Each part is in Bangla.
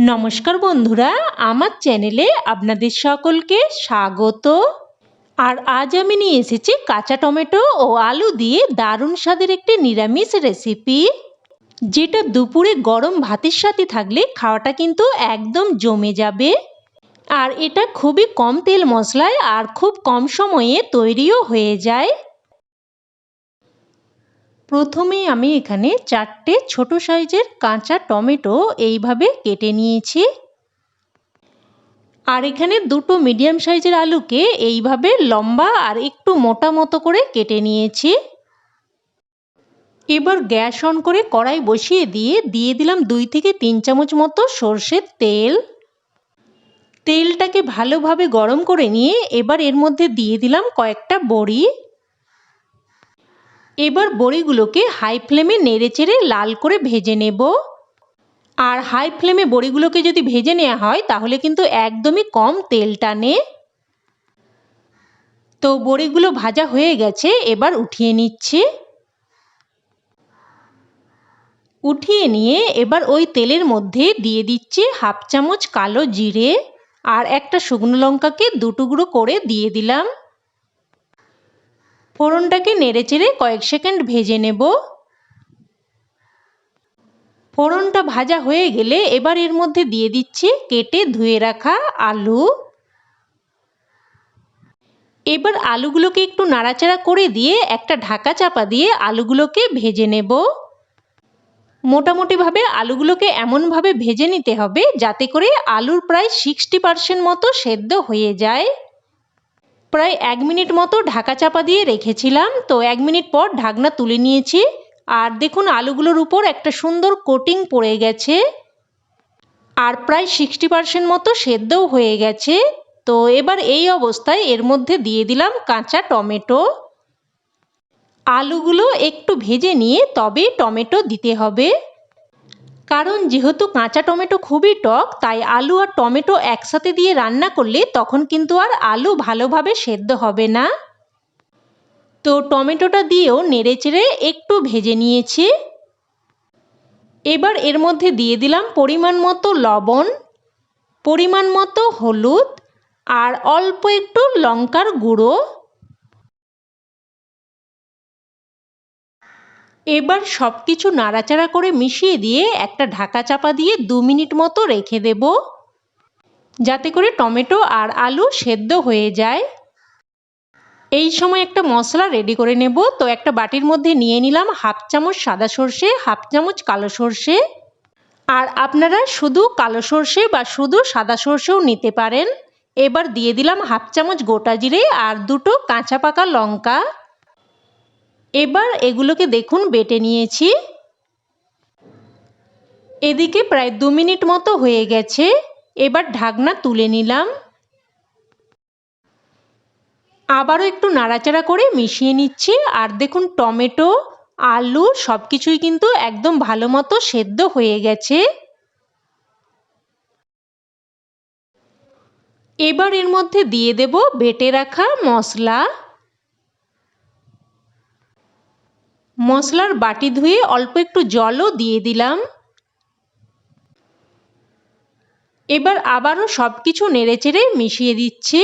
নমস্কার বন্ধুরা, আমার চ্যানেলে আপনাদের সকলকে স্বাগত। আর আজ আমি নিয়ে এসেছি কাঁচা টমেটো ও আলু দিয়ে দারুণ স্বাদের একটি নিরামিষ রেসিপি যেটা দুপুরে গরম ভাতের সাথে থাকলে খাওয়াটা কিন্তু একদম জমে যাবে। আর এটা খুবই কম তেল মশলায় আর খুব কম সময়ে তৈরিও হয়ে যায়। প্রথমেই আমি এখানে চারটে ছোট সাইজের কাঁচা টমেটো এইভাবে কেটে নিয়েছি। আর এখানে দুটো মিডিয়াম সাইজের আলুকে এইভাবে লম্বা আর একটু মোটা মতো করে কেটে নিয়েছি। এবার গ্যাস অন করে কড়াই বসিয়ে দিয়ে দিয়ে দিলাম দুই থেকে তিন চামচ মতো সর্ষের তেল। তেলটাকে ভালোভাবে গরম করে নিয়ে এবার এর মধ্যে দিয়ে দিলাম কয়েকটা বড়ি। এবার বড়িগুলোকে হাই ফ্লেমে নেড়ে চেড়ে লাল করে ভেজে নেব। আর হাই ফ্লেমে বড়িগুলোকে যদি ভেজে নেওয়া হয়, তাহলে কিন্তু একদমই কম তেল টানে। তো বড়িগুলো ভাজা হয়ে গেছে, এবার উঠিয়ে নিচ্ছি। উঠিয়ে নিয়ে এবার ওই তেলের মধ্যে দিয়ে দিচ্ছি হাফ চামচ কালো জিরে। আর একটা শুকনো লঙ্কাকে দুটুকরো করে দিয়ে দিলাম। ফোড়নটাকে নেড়েচেড়ে কয়েক সেকেন্ড ভেজে নেব। ফোড়নটা ভাজা হয়ে গেলে এবার এর মধ্যে দিয়ে দিচ্ছি কেটে ধুয়ে রাখা আলু। এবার আলুগুলোকে একটু নাড়াচাড়া করে দিয়ে একটা ঢাকা চাপা দিয়ে আলুগুলোকে ভেজে নেব। মোটামুটিভাবে আলুগুলোকে এমনভাবে ভেজে নিতে হবে যাতে করে আলুর প্রায় সিক্সটি পার্সেন্ট মতো সেদ্ধ হয়ে যায়। প্রায় এক মিনিট মতো ঢাকা চাপা দিয়ে রেখেছিলাম। তো এক মিনিট পর ঢাকনা তুলে নিয়েছি। আর দেখুন, আলুগুলোর উপর একটা সুন্দর কোটিং পড়ে গেছে। আর প্রায় সিক্সটি পার্সেন্ট মতো সেদ্ধও হয়ে গেছে। তো এবার এই অবস্থায় এর মধ্যে দিয়ে দিলাম কাঁচা টমেটো। আলুগুলো একটু ভেজে নিয়ে তবে টমেটো দিতে হবে। কারণ যেহেতু কাঁচা টমেটো খুবই টক, তাই আলু আর টমেটো একসাথে দিয়ে রান্না করলে তখন কিন্তু আর আলু ভালোভাবে সেদ্ধ হবে না। তো টমেটোটা দিয়েও নেড়েচেড়ে একটু ভেজে নিয়েছি। এবার এর মধ্যে দিয়ে দিলাম পরিমাণ মতো লবণ, পরিমাণ মতো হলুদ আর অল্প একটু লঙ্কার গুঁড়ো। এবার সব কিছু নাড়াচাড়া করে মিশিয়ে দিয়ে একটা ঢাকা চাপা দিয়ে দু মিনিট মতো রেখে দেব। যাতে করে টমেটো আর আলু সেদ্ধ হয়ে যায়। এই সময় একটা মশলা রেডি করে নেব। তো একটা বাটির মধ্যে নিয়ে নিলাম হাফ চামচ সাদা সর্ষে, হাফ চামচ কালো সর্ষে। আর আপনারা শুধু কালো সর্ষে বা শুধু সাদা সর্ষেও নিতে পারেন। এবার দিয়ে দিলাম হাফ চামচ গোটা জিরে আর দুটো কাঁচা পাকা লঙ্কা। এবার এগুলোকে দেখুন, বেটে নিয়েছি। এদিকে প্রায় দু মিনিট মতো হয়ে গেছে। এবার ঢাকনা তুলে নিলাম। আবারও একটু নাড়াচাড়া করে মিশিয়ে নিচ্ছি। আর দেখুন, টমেটো, আলু সব কিছুই কিন্তু একদম ভালো মতো সেদ্ধ হয়ে গেছে। এবার এর মধ্যে দিয়ে দেব বেটে রাখা মশলা। মশলার বাটি ধুয়ে অল্প একটু জলও দিয়ে দিলাম। এবার আবারও সব কিছু নেড়েচেড়ে মিশিয়ে দিচ্ছি।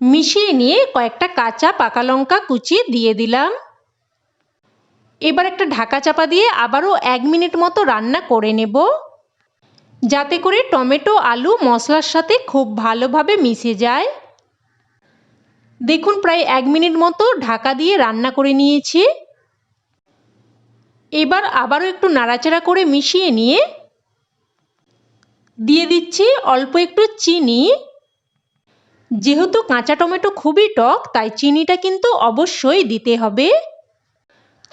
মিশিয়ে নিয়ে কয়েকটা কাঁচা পাকা লঙ্কা কুচি দিয়ে দিলাম। এবার একটা ঢাকা চাপা দিয়ে আবারও এক মিনিট মতো রান্না করে নেব। যাতে করে টমেটো, আলু, মশলার সাথে খুব ভালোভাবে মিশে যায়। দেখুন প্রায় এক মিনিট মতো ঢাকা দিয়ে রান্না করে নিয়েছি। এবার আবারও একটু নাড়াচাড়া করে মিশিয়ে নিয়ে দিয়ে দিচ্ছি অল্প একটু চিনি। যেহেতু কাঁচা টমেটো খুবই টক, তাই চিনিটা কিন্তু অবশ্যই দিতে হবে।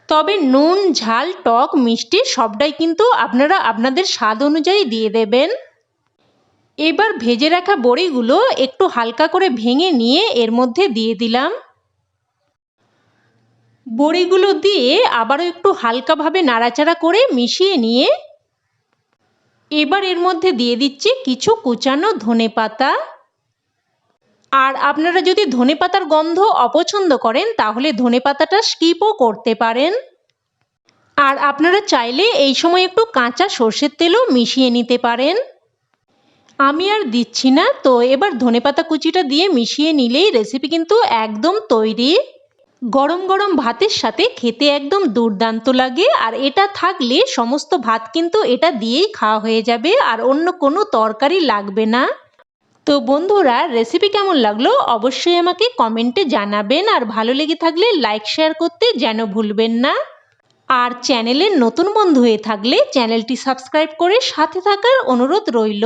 তবে নুন, ঝাল, টক, মিষ্টি সবটাই কিন্তু আপনারা আপনাদের স্বাদ অনুযায়ী দিয়ে দেবেন। এবার ভেজে রাখা বড়িগুলো একটু হালকা করে ভেঙে নিয়ে এর মধ্যে দিয়ে দিলাম। বড়িগুলো দিয়ে আবারও একটু হালকাভাবে নাড়াচাড়া করে মিশিয়ে নিয়ে এবার এর মধ্যে দিয়ে দিচ্ছি কিছু কুচানো ধনে পাতা। আর আপনারা যদি ধনে পাতার গন্ধ অপছন্দ করেন, তাহলে ধনে পাতাটা স্কিপও করতে পারেন। আর আপনারা চাইলে এই সময় একটু কাঁচা সর্ষের তেলও মিশিয়ে নিতে পারেন। আমি আর দিচ্ছি না। তো এবার ধনেপাতা কুচিটা দিয়ে মিশিয়ে নিলেই রেসিপি কিন্তু একদম তৈরি। গরম গরম ভাতের সাথে খেতে একদম দুর্দান্ত লাগে। আর এটা থাকলে সমস্ত ভাত কিন্তু এটা দিয়েই খাওয়া হয়ে যাবে আর অন্য কোনো তরকারি লাগবে না। তো বন্ধুরা রেসিপি কেমন লাগল অবশ্যই আমাকে কমেন্টে জানাবেন। আর ভালো লেগে থাকলে লাইক শেয়ার করতে যেন ভুলবেন না। আর চ্যানেলের নতুন বন্ধু হয়ে থাকলে চ্যানেলটি সাবস্ক্রাইব করে সাথে থাকার অনুরোধ রইল।